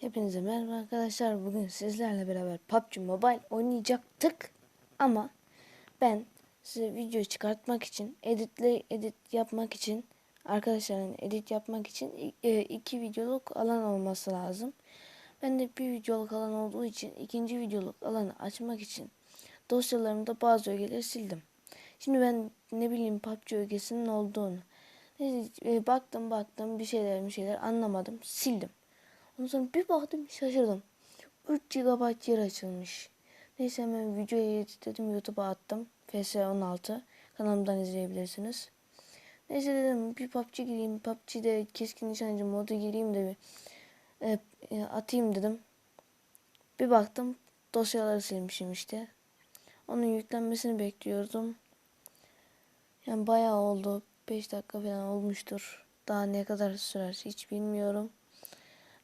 Hepinize merhaba arkadaşlar. Bugün sizlerle beraber PUBG Mobile oynayacaktık. Ama ben size video çıkartmak için, editle edit yapmak için, arkadaşların edit yapmak için e, iki videoluk alan olması lazım. Ben de bir videoluk alan olduğu için ikinci videoluk alanı açmak için dosyalarımda bazı ögeleri sildim. Şimdi ben ne bileyim PUBG ögesinin olduğunu. E, baktım baktım bir şeyler bir şeyler anlamadım sildim. Ondan sonra bir baktım şaşırdım. 3 GB yer açılmış. Neyse hemen videoyu editledim YouTube'a attım. FS16 kanalımdan izleyebilirsiniz. Neyse dedim bir PUBG gireyim. PUBG'de keskin nişancı modu gireyim de bir e, e, atayım dedim. Bir baktım dosyaları silmişim işte. Onun yüklenmesini bekliyordum. Yani bayağı oldu. 5 dakika falan olmuştur. Daha ne kadar sürer hiç bilmiyorum.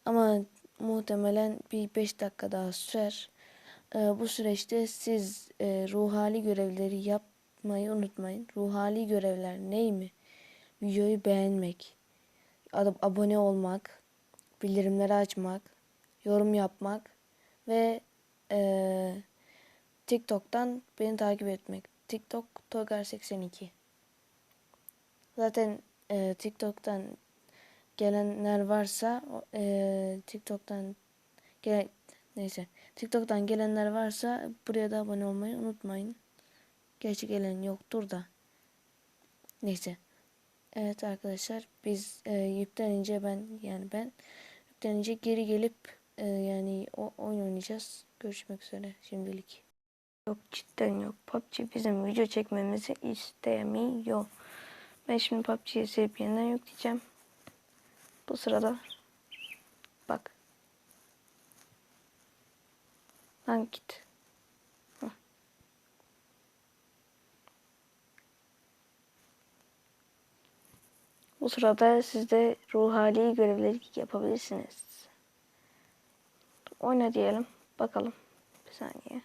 Ama muhtemelen bir 5 dakika daha sürer. Ee, bu süreçte siz e, ruhali görevleri yapmayı unutmayın. Ruhali görevler ney mi? Videoyu beğenmek, ab- abone olmak, bildirimleri açmak, yorum yapmak ve e, TikTok'tan beni takip etmek. TikTok Togar82. Zaten e, TikTok'tan gelenler varsa e, TikTok'tan gelen neyse TikTok'tan gelenler varsa buraya da abone olmayı unutmayın. Gerçi gelen yoktur da. Neyse. Evet arkadaşlar biz e, yüklenince ben yani ben yüklenince geri gelip e, yani o oyun oynayacağız. Görüşmek üzere şimdilik. Yok cidden yok. PUBG bizim video çekmemizi istemiyor. Ben şimdi PUBG'yi silip yeniden yükleyeceğim. Bu sırada bak. Lan git. Bu sırada siz de ruh hali görevleri yapabilirsiniz. Oyna diyelim. Bakalım. Bir saniye.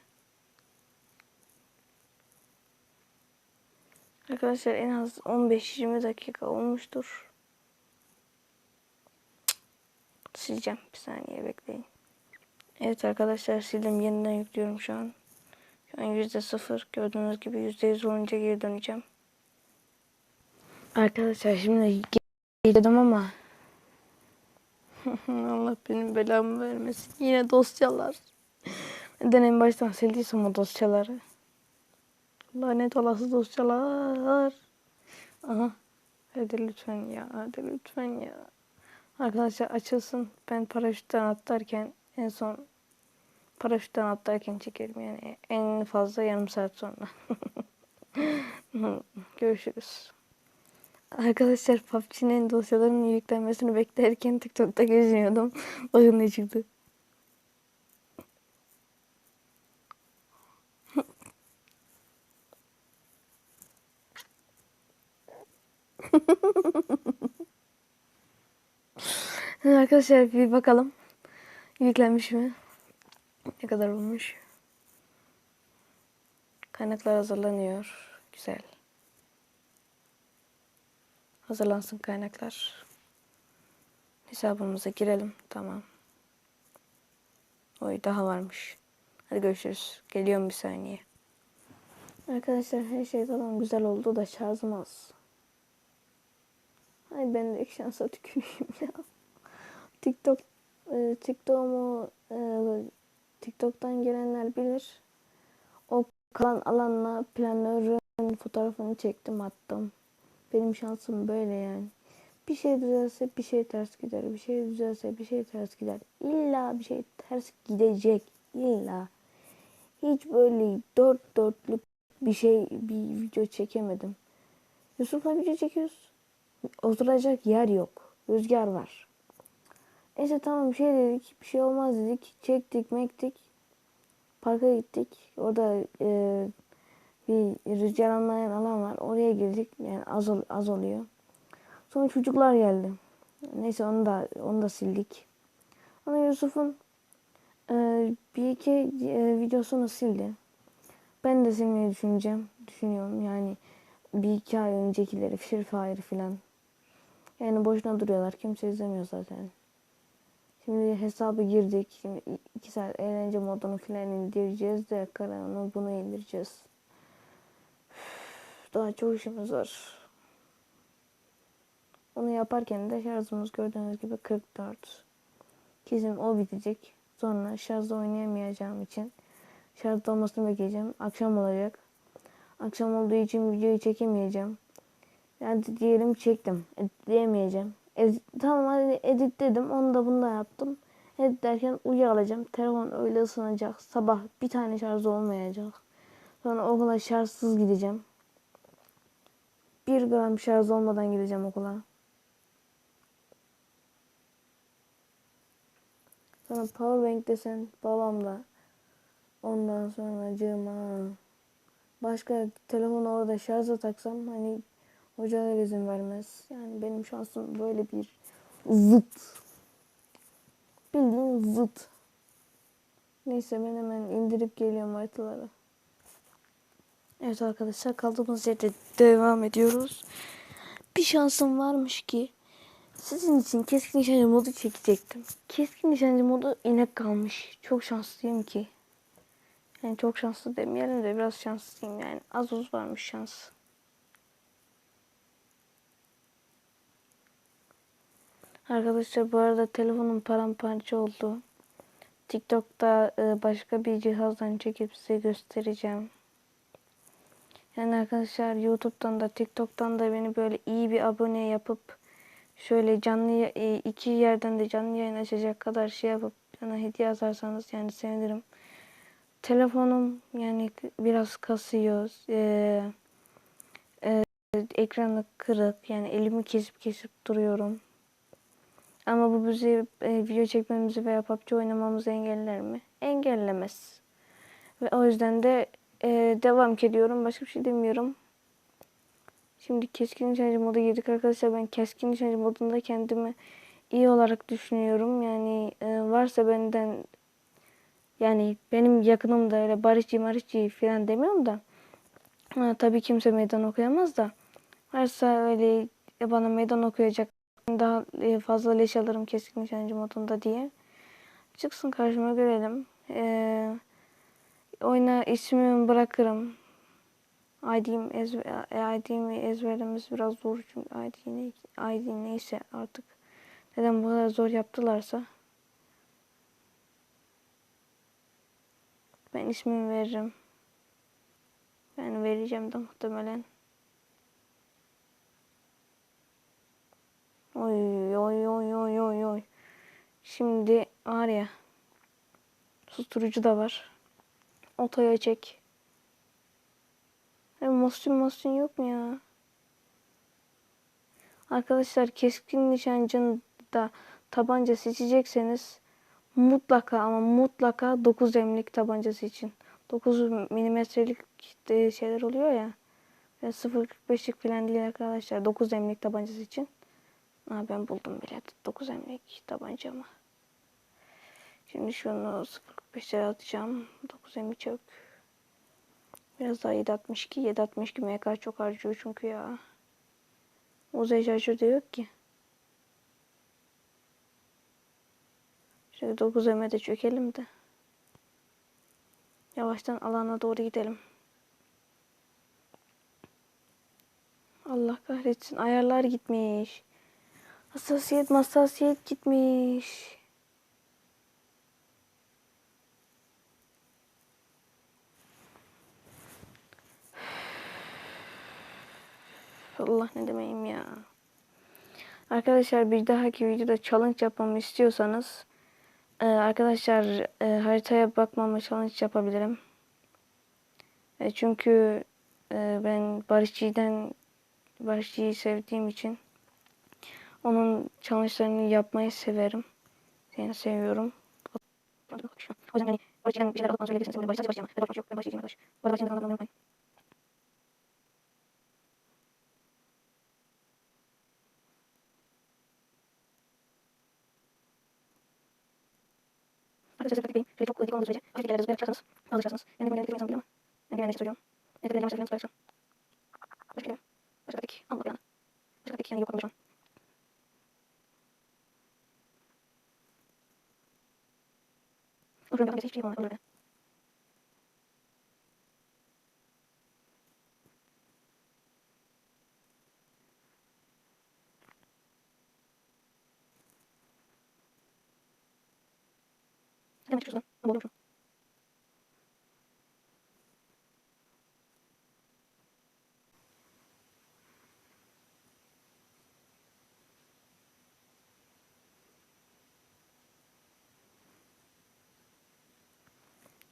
Arkadaşlar en az 15-20 dakika olmuştur. Sileceğim. Bir saniye bekleyin. Evet arkadaşlar sildim. Yeniden yüklüyorum şu an. Şu an yüzde sıfır. Gördüğünüz gibi yüzde yüz olunca geri döneceğim. Arkadaşlar şimdi girdim ama Allah benim belamı vermesin. Yine dosyalar. Neden en baştan sildiysem o dosyaları. Lanet olası dosyalar. Aha. Hadi lütfen ya. Hadi lütfen ya. Arkadaşlar açılsın. Ben paraşütten atlarken en son paraşütten atlarken çekerim yani en fazla yarım saat sonra. Görüşürüz. Arkadaşlar PUBG'nin dosyalarının yüklenmesini beklerken TikTok'ta geziniyordum. Bakın ne çıktı. Arkadaşlar bir bakalım. Yüklenmiş mi? Ne kadar olmuş? Kaynaklar hazırlanıyor. Güzel. Hazırlansın kaynaklar. Hesabımıza girelim. Tamam. Oy daha varmış. Hadi görüşürüz. Geliyorum bir saniye. Arkadaşlar her şey tamam güzel oldu da şarjım az. Ay ben de şansa tüküreyim ya. TikTok e, TikTok'umu e, TikTok'tan gelenler bilir. O kalan alanla planörün fotoğrafını çektim attım. Benim şansım böyle yani. Bir şey düzelse bir şey ters gider. Bir şey düzelse bir şey ters gider. İlla bir şey ters gidecek. İlla. Hiç böyle dört dörtlük bir şey bir video çekemedim. Yusuf'la video çekiyoruz. Oturacak yer yok. Rüzgar var. Neyse tamam bir şey dedik. Bir şey olmaz dedik. Çektik mektik. Parka gittik. Orada e, bir rüzgar anlayan alan var. Oraya girdik. Yani az, ol- az oluyor. Sonra çocuklar geldi. Neyse onu da onu da sildik. Ama Yusuf'un e, bir iki e, videosunu sildi. Ben de silmeyi düşüneceğim. Düşünüyorum yani bir iki ay öncekileri Free Fire filan. Yani boşuna duruyorlar. Kimse izlemiyor zaten. Şimdi hesabı girdik. Şimdi 2 saat eğlence modunu falan indireceğiz de karanı bunu indireceğiz. Daha çok işimiz var. Onu yaparken de şarjımız gördüğünüz gibi 44. Kesin o bitecek. Sonra şarjda oynayamayacağım için şarjda olmasını bekleyeceğim. Akşam olacak. Akşam olduğu için videoyu çekemeyeceğim. Yani diyelim çektim. Editleyemeyeceğim. Ed- tamam hadi editledim. Onu da bunu da yaptım. Editlerken uyuyalacağım. Telefon öyle ısınacak. Sabah bir tane şarj olmayacak. Sonra okula şarjsız gideceğim. Bir gram şarj olmadan gideceğim okula. Sonra powerbank desen babamla. Ondan sonra cıma. Başka telefonu orada şarja taksam hani hocalar izin vermez. Yani benim şansım böyle bir zıt. Bildiğin zıt. Neyse ben hemen indirip geliyorum haritaları. Evet arkadaşlar kaldığımız yerde devam ediyoruz. Bir şansım varmış ki sizin için keskin nişancı modu çekecektim. Keskin nişancı modu inek kalmış. Çok şanslıyım ki. Yani çok şanslı demeyelim de biraz şanslıyım yani. Az uz varmış şans. Arkadaşlar bu arada telefonum paramparça oldu. TikTok'ta e, başka bir cihazdan çekip size göstereceğim. Yani arkadaşlar YouTube'dan da TikTok'tan da beni böyle iyi bir abone yapıp şöyle canlı e, iki yerden de canlı yayın açacak kadar şey yapıp bana hediye yazarsanız yani sevinirim. Telefonum yani biraz kasıyor. Ee, e, ekranı kırık. Yani elimi kesip kesip duruyorum. Ama bu bizi e, video çekmemizi veya PUBG oynamamızı engeller mi? Engellemez. Ve o yüzden de e, devam ediyorum. Başka bir şey demiyorum. Şimdi keskin nişancı modu girdik arkadaşlar. Ben keskin nişancı modunda kendimi iyi olarak düşünüyorum. Yani e, varsa benden yani benim yakınımda öyle barışçı marışçı falan demiyorum da ha, tabii kimse meydan okuyamaz da varsa öyle bana meydan okuyacak daha e, fazla leş alırım keskin nişancı modunda diye çıksın karşıma görelim. Ee, oyuna ismimi bırakırım. ID'm ezber, ID'mi ezberlemesi biraz zor çünkü ID, ne, ID neyse artık neden bu kadar zor yaptılarsa ben ismimi veririm. Ben vereceğim de muhtemelen. Oy oy oy oy oy oy. Şimdi var ya susturucu da var. Otoya çek. E, Mosun mosun yok mu ya? Arkadaşlar keskin nişancında tabanca seçecekseniz mutlaka ama mutlaka 9 emlik tabancası için. 9 milimetrelik de şeyler oluyor ya. Ve 0.45'lik falan değil arkadaşlar. 9 emlik tabancası için. Ha, ben buldum bile 9 emlik tabancamı. Şimdi şunu 0.45'e atacağım. 9 emlik çabuk. Biraz daha 7.62. 7.62 MK çok harcıyor çünkü ya. Uzay şarjör de yok ki. Şöyle 9 de çökelim de. Yavaştan alana doğru gidelim. Allah kahretsin. Ayarlar gitmiş. Hassasiyet hassasiyet gitmiş. Allah ne demeyim ya. Arkadaşlar bir dahaki videoda challenge yapmamı istiyorsanız e, arkadaşlar e, haritaya bakmama challenge yapabilirim. E, çünkü ben Barışçı'dan Barışçı'yı sevdiğim için onun challenge'larını yapmayı severim. Yani seviyorum. O yüzden hani Barışçı'dan bir şeyler alıp bana söyleyebilirsiniz. Barışçı sadece Barışçı ama. Ben Barışçı yok. Ben Barışçı'yım arkadaş. Bu arada Barışçı'nın kanalına abone olmayı. Arkadaşlar pratik beyin. Şöyle çok dik olduğu sürece hafif yerlerde alışırsınız. Ben de böyle bir insan değilim ama. Ben genelde söylüyorum. Ben de yavaş yavaş zıplayarak Başka kelime. Başka pratik. Allah bir yana. Başka pratik yani yok olmuş an. Öbürü ben hiçbir şey yapamam. Öbürü. Hemen çık şuradan. Ama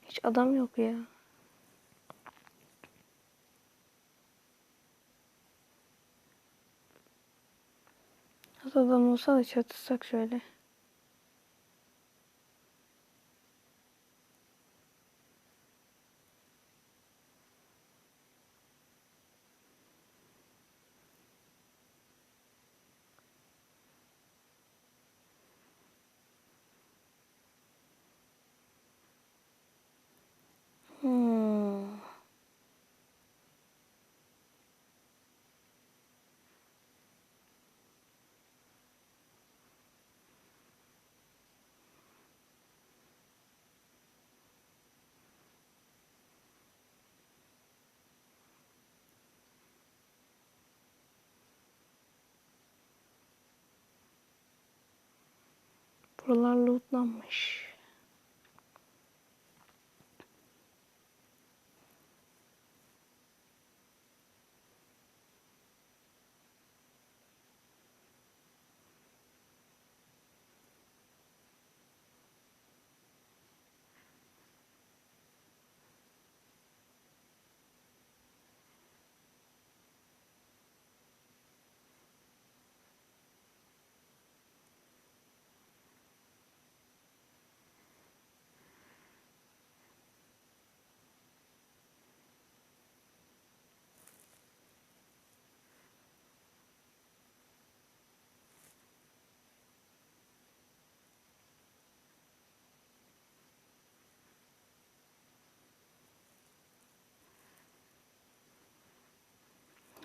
Hiç adam yok ya. Az adam olsa da çatışsak şöyle. Buralar lootlanmış.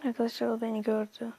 Arkadaşlar o beni gördü.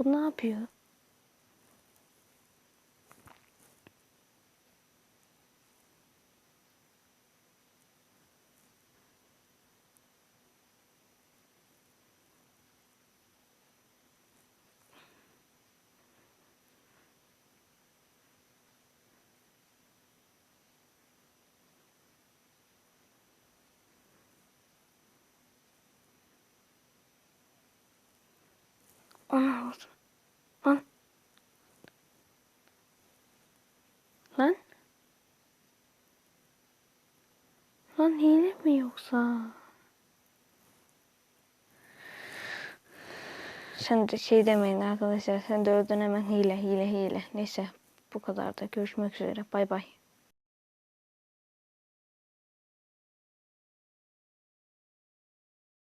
Bu ne yapıyor? Ana vurdu. Lan. Lan. Lan hile mi yoksa? Sen de şey demeyin arkadaşlar. Sen de öldün hemen hile hile hile. Neyse bu kadar da görüşmek üzere. Bay bay.